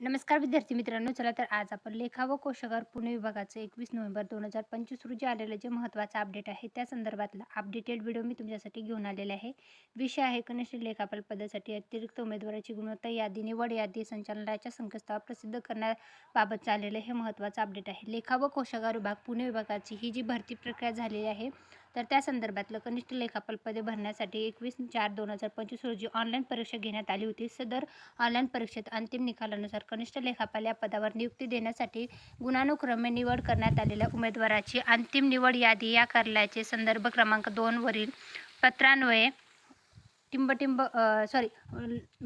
नमस्कार विद्यार्थी मित्रांनो चला तर आज आपण लेखा व कोशागार पुणे विभागाचं एकवीस नोव्हेंबर दोन हजार पंचवीस रोजी आलेलं जे महत्त्वाचं अपडेट आहे त्या संदर्भातला अपडेटेड व्हिडिओ मी तुमच्यासाठी घेऊन आलेले आहे. विषय आहे कनिष्ठ लेखापाल पदासाठी अतिरिक्त उमेदवाराची गुणवत्ता यादी निवड यादी संचालनालयाच्या संकेतस्थळावर प्रसिद्ध करण्याबाबत चाललेलं हे महत्त्वाचं अपडेट आहे. लेखा व कोशागार विभाग पुणे विभागाची ही जी भरती प्रक्रिया झालेली आहे तर त्या संदर्भातलं कनिष्ठ लेखापाल पदे भरण्यासाठी एकवीस चार दोन हजार पंचवीस रोजी ऑनलाईन परीक्षा घेण्यात आली होती. सदर ऑनलाईन परीक्षेत अंतिम निकालानुसार कनिष्ठ लेखापाल या पदावर नियुक्ती देण्यासाठी गुणानुक्रमे निवड करण्यात आलेल्या उमेदवाराची अंतिम निवड यादी या कार्यालयाचे संदर्भ क्रमांक दोनवरील पत्रान्वये टिंबटिंब sorry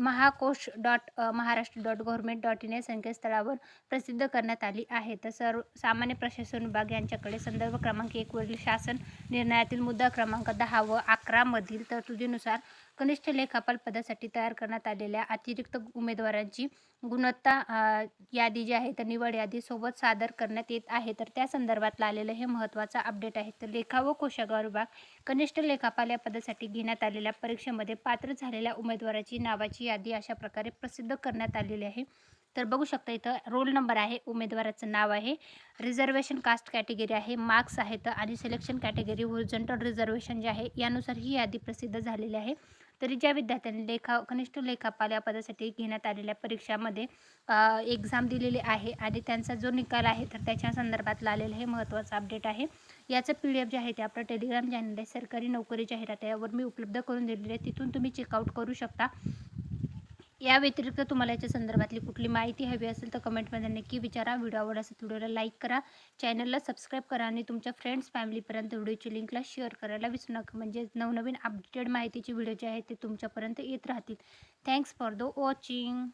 Mahakosh dot Maharashtra dot government dot in या संकेतस्थळावर प्रसिद्ध करण्यात आली आहे. तर सर्व सामान्य प्रशासन विभाग यांच्याकडे संदर्भ क्रमांक एकवरील शासन निर्णयातील मुद्दा क्रमांक दहा व अकरामधील तरतुदीनुसार कनिष्ठ लेखापाल पदासाठी तयार करण्यात आलेल्या अतिरिक्त उमेदवारांची गुणवत्ता यादी जी आहे तर निवड यादी सोबत सादर करण्यात येत आहे. तर त्या संदर्भातलं आलेलं हे महत्त्वाचं अपडेट आहे. तर लेखा व कोशागार विभाग कनिष्ठ लेखापाल या पदासाठी घेण्यात आलेल्या परीक्षेमध्ये पात्र झालेल्या उमेदवाराची नावाची यादी अशा प्रकारे प्रसिद्ध करण्यात आलेली आहे. तर बघू शकता इथं रोल नंबर आहे उमेदवाराचं नाव आहे रिझर्वेशन कास्ट कॅटेगरी आहे मार्क्स आहेत आणि सिलेक्शन कॅटेगरी होरिझोंटल रिझर्वेशन जे आहे यानुसार ही यादी प्रसिद्ध झालेली आहे. तरी ज्या विद्यार्थ्यांनी लेखा कनिष्ठ लेखापाल या पदासाठी घेण्यात आलेल्या परीक्षामध्ये एक्झाम दिलेली आहे आणि त्यांचा जो निकाल आहे तर त्याच्या संदर्भात आलेलं हे महत्त्वाचं अपडेट आहे. याचं पी डी एफ जे आहे ते आपलं टेलिग्राम चॅनल आहे. सरकारी नोकरी जाहिरात यावर मी उपलब्ध करून दिलेली आहे. तिथून तुम्ही चेकआउट करू शकता. या व्यतिरिक्त तुम्हाला याच्या संदर्भातली कुठली माहिती हवी असेल तर कमेंटमध्ये नक्की विचारा. व्हिडिओ आवड असेल व्हिडिओला लाईक करा. चॅनलला सबस्क्राईब करा आणि तुमच्या फ्रेंड्स फॅमिलीपर्यंत व्हिडिओची लिंकला शेअर करायला विसरू नका. म्हणजे नवनवीन अपडेटेड माहितीचे व्हिडिओ जे आहेत ते तुमच्यापर्यंत येत राहतील. Thanks for the watching.